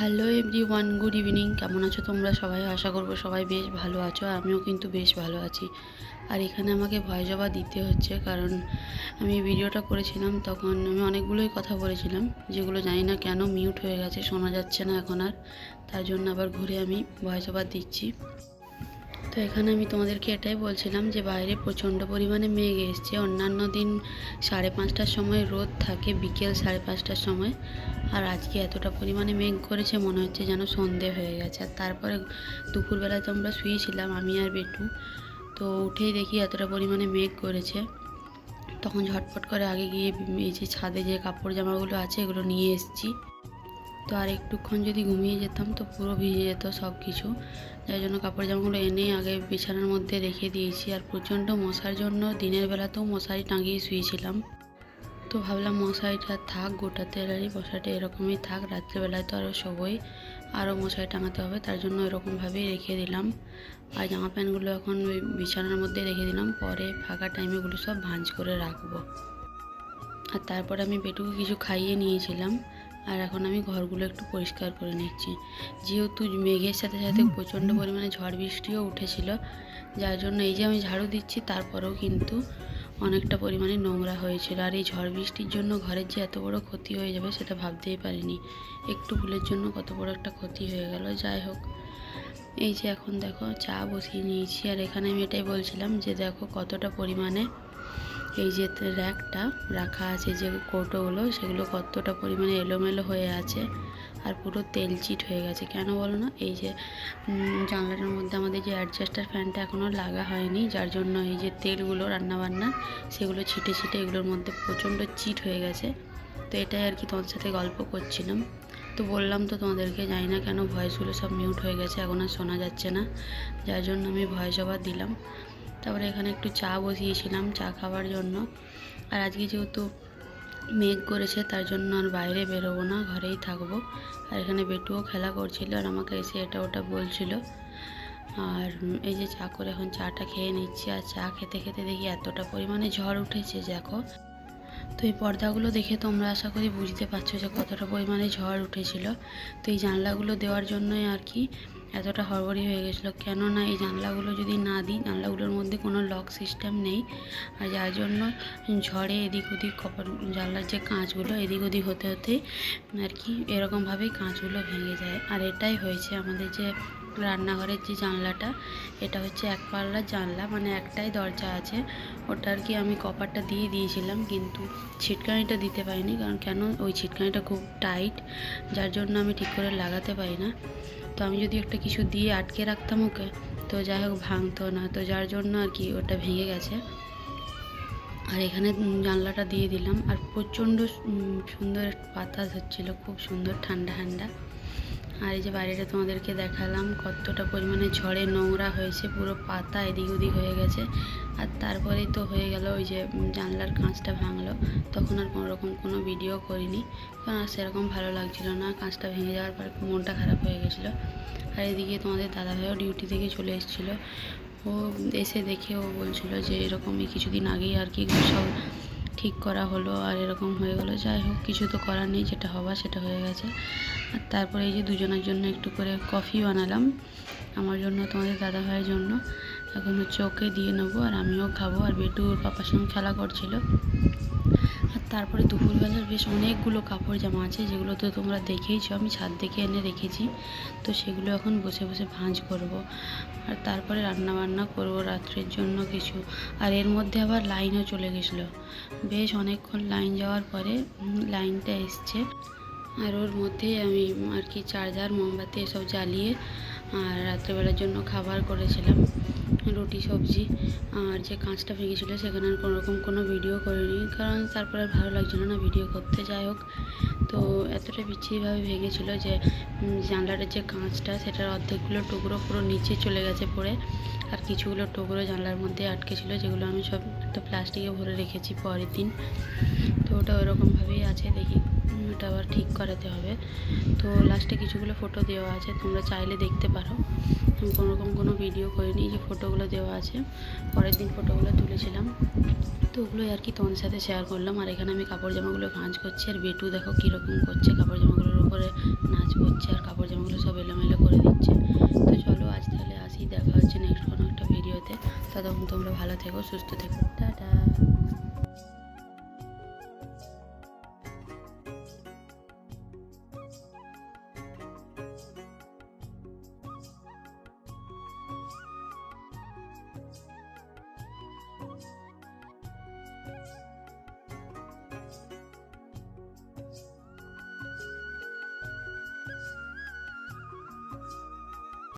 Hello everyone good evening কেমন আছো তোমরা সবাই? আশা করব সবাই বেশ ভালো আছো, আমিও কিন্তু বেশ ভালো আছি। আর এখানে আমাকে ভয় জবা দিতে হচ্ছে কারণ আমি ভিডিওটা করেছিলাম, তখন আমি অনেকগুলোই কথা বলেছিলাম, যেগুলো জানি না কেন মিউট হয়ে গেছে, শোনা যাচ্ছে না এখন আর। তার জন্য আবার ঘুরে আমি ভয় জবা দিচ্ছি। তো এখানে আমি তোমাদেরকে এটাই বলছিলাম যে বাইরে প্রচণ্ড পরিমাণে মেঘ এসছে। অন্যান্য দিন সাড়ে পাঁচটার সময় রোদ থাকে, বিকেল সাড়ে পাঁচটার সময়। আর আজকে এতটা পরিমাণে মেঘ করেছে, মনে হচ্ছে যেন সন্ধে হয়ে গেছে। আর তারপরে দুপুরবেলায় তো আমরা শুয়েছিলাম, আমি আর বেটু। তো উঠেই দেখি এতটা পরিমাণে মেঘ করেছে। তখন ঝটপট করে আগে গিয়ে এই যে ছাদে যে কাপড় জামাগুলো আছে, এগুলো নিয়ে এসেছি। তো আর একটুক্ষণ যদি ঘুমিয়ে যেতাম তো পুরো ভিজে যেত সব কিছু। যার জন্য কাপড় জামাগুলো এনে আগে বিছানার মধ্যে রেখে দিয়েছি আর প্রচণ্ড মশার জন্য দিনের বেলাতেও মশারি টাঙিয়ে শুয়েছিলাম। তো ভাবলাম মশারিটা থাক, গোটাতে এলারই মশারিটা এরকমই থাক, রাত্রেবেলায় তো আরও সবই আরও মশারি টাঙাতে হবে, তার জন্য এরকমভাবেই রেখে দিলাম। আর জামা প্যান্টগুলো এখন ওই বিছানার মধ্যে রেখে দিলাম, পরে ফাঁকা টাইমেগুলো সব ভাঁজ করে রাখব। আর তারপর আমি বেটুকে কিছু খাইয়ে নিয়েছিলাম। আর এখন আমি ঘরগুলো একটু পরিষ্কার করে নিচ্ছি। যেহেতু মেঘের সাথে সাথে প্রচণ্ড পরিমাণে ঝড় বৃষ্টিও উঠেছিল যার জন্য এই যে আমি ঝাড়ু দিচ্ছি তারপরেও কিন্তু অনেকটা পরিমাণে নোংরা হয়েছিল। আর এই ঝড় বৃষ্টির জন্য ঘরের যে এত বড় ক্ষতি হয়ে যাবে সেটা ভাবতেই পারিনি। একটু ভুলের জন্য কত বড় একটা ক্ষতি হয়ে গেল যাই হোক। এই যে এখন দেখো চা বসিয়ে নিয়েছি। আর এখানে আমি এটাই বলছিলাম যে দেখো কতটা পরিমাণে এই যে র্যাকটা রাখা আছে, যে কৌটোগুলো, সেগুলো কতটা পরিমাণে এলোমেলো হয়ে আছে আর পুরো তেল চিট হয়ে গেছে। কেন বলো না? এই যে জানলাটার মধ্যে আমাদের যে অ্যাডজাস্টার ফ্যানটা এখনও লাগা হয়নি, যার জন্য এই যে তেলগুলো, রান্নাবান্না, সেগুলো ছিটে ছিটে এগুলোর মধ্যে প্রচণ্ড চিট হয়ে গেছে। তো এটাই আর কি তোমার সাথে গল্প করছিলাম। তো বললাম তো তোমাদেরকে, জানি না কেন ভয়েসগুলো সব মিউট হয়ে গেছে, এখন আর শোনা যাচ্ছে না। যার জন্য আমি ভয়েস ওভার দিলাম। তারপরে এখানে একটু চা বসিয়েছিলাম, চা খাওয়ার জন্য। আর আজকে যেহেতু মেঘ করেছে, তার জন্য আর বাইরে বেরোবো না, ঘরেই থাকব। আর এখানে বেটুও খেলা করছিল আর আমাকে এসে এটা ওটা বলছিল। আর এই যে চা করে এখন চাটা খেয়ে নিচ্ছি, আর চা খেতে খেতে দেখি এতটা পরিমাণে ঝড় উঠেছে, দেখো। তো এই পর্দাগুলো দেখে তোমরা আশা করি বুঝতে পারছ যে কতটা পরিমাণে ঝড় উঠেছিল। তো এই জানলাগুলো দেওয়ার জন্যই আর কি এতটা হড়বড়ি হয়ে গেছিল। কেননা এই জানলাগুলো যদি না দিই, জানলাগুলোর মধ্যে কোনো লক সিস্টেম নেই। আর যার জন্য ঝড়ে এদিক ওদিক কপার জানলার যে কাঁচগুলো এদিক ওদিক হতে হতে আর কি এরকমভাবেই কাঁচগুলো ভেঙে যায়। আর এটাই হয়েছে আমাদের যে রান্নাঘরের যে জানলাটা, এটা হচ্ছে এক পাল্লার জানলা মানে একটাই দরজা আছে। ওটা আর কি আমি কপারটা দিয়ে দিয়েছিলাম, কিন্তু ছিটকানিটা দিতে পারিনি, কারণ কেন? ওই ছিটকানিটা খুব টাইট, যার জন্য আমি ঠিক করে লাগাতে পারি না। তো আমি যদি একটা কিছু দিয়ে আটকে রাখতাম ওকে, তো যাই হোক ভাঙতো না, তো যার জন্য আর কি ওটা ভেঙে গেছে। আর এখানে জানলাটা দিয়ে দিলাম, আর প্রচণ্ড সুন্দর বাতাস হচ্ছিল, খুব সুন্দর ঠান্ডা ঠান্ডা। আর এই যে বাইরেটা তোমাদেরকে দেখালাম, কতটা পরিমাণে ঝড়ে নোংরা হয়েছে, পুরো পাতা এদিক ওদিক হয়ে গেছে। আর তারপরেই তো হয়ে গেল ওই যে জানলার কাঁচটা ভাঙলো, তখন আর কোনোরকম কোনো ভিডিও করিনি। কারণ আর সেরকম ভালো লাগছিল না, কাঁচটা ভেঙে যাওয়ার পর মনটা খারাপ হয়ে গেছিল। আর এদিকে তোমাদের দাদাভাইও ডিউটি থেকে চলে এসেছিল। ও এসে দেখে ও বলছিল যে এরকমই কিছুদিন আগেই আর কি সব ঠিক করা হলো আর এরকম হয়ে গেলো। যাই হোক, কিছু তো করার নেই, যেটা হবার সেটা হয়ে গেছে। আর তারপরে এই যে দুজনের জন্য একটু করে কফি বানালাম আমার জন্য, তোমাদের দাদা ভাইয়ের জন্য। এখন হচ্ছে ওকে দিয়ে নেব আর আমিও খাব। আর বেটুর পাপার সঙ্গে খেলা করছিল। তারপরে দুপুরবেলার বেশ অনেকগুলো কাপড় জামা আছে, যেগুলো তো তোমরা দেখেইছো, আমি ছাদ থেকে এনে রেখেছি। তো সেগুলো এখন বসে বসে ভাঁজ করব। আর তারপরে রান্না বান্না করব রাত্রের জন্য কিছু। আর এর মধ্যে আবার লাইনও চলে গেছিল। বেশ অনেকক্ষণ লাইন যাওয়ার পরে লাইনটা এসছে। আর ওর মধ্যে আমি আর কি চার্জার, মোমবাতি এসব জ্বালিয়ে আর রাত্রেবেলার জন্য খাবার করেছিলাম। রুটি, সবজি আর যে কাঁচটা ভেঙেছিলো সেখানে আর কোনো রকম কোনো ভিডিও করিনি। কারণ তারপরে ভালো লাগছিল না ভিডিও করতে, যাই হোক। তো এতটা বিচ্ছিরিভাবে ভেঙেছিলো যে জানলাটার যে কাঁচটা সেটার অর্ধেকগুলো টুকরো পুরো নিচে চলে গেছে পড়ে। আর কিছুগুলো টুকরো জানলার মধ্যে আটকে ছিল, যেগুলো আমি সব একটা প্লাস্টিকে ভরে রেখেছি পরের দিন। তো ওটা ওরকমভাবেই আছে, দেখি। ওটা আবার ঠিক করাতে হবে। তো লাস্টে কিছুগুলো ফটো দেওয়া আছে, তোমরা চাইলে দেখতে পারো। আমি কোনো রকম কোনো ভিডিও করিনি যে ফটোগুলো দেওয়া আছে। পরের দিন ফটোগুলো তুলেছিলাম। তো ওগুলোই আর কি তোমাদের সাথে শেয়ার করলাম। আর এখানে আমি কাপড় জামাগুলো ভাঁজ করছি, আর বেটু দেখো কীরকম করছে। কাপড় জামাগুলোর উপরে নাচ করছে, আর কাপড় জামাগুলো সব এলোমেলো করে দিচ্ছে। তো চলো আজ তাহলে আসি, দেখা হচ্ছে নেক্সট কোনো একটা ভিডিওতে ততক্ষণ তোমরা ভালো থেকো, সুস্থ থেকো। টাটা।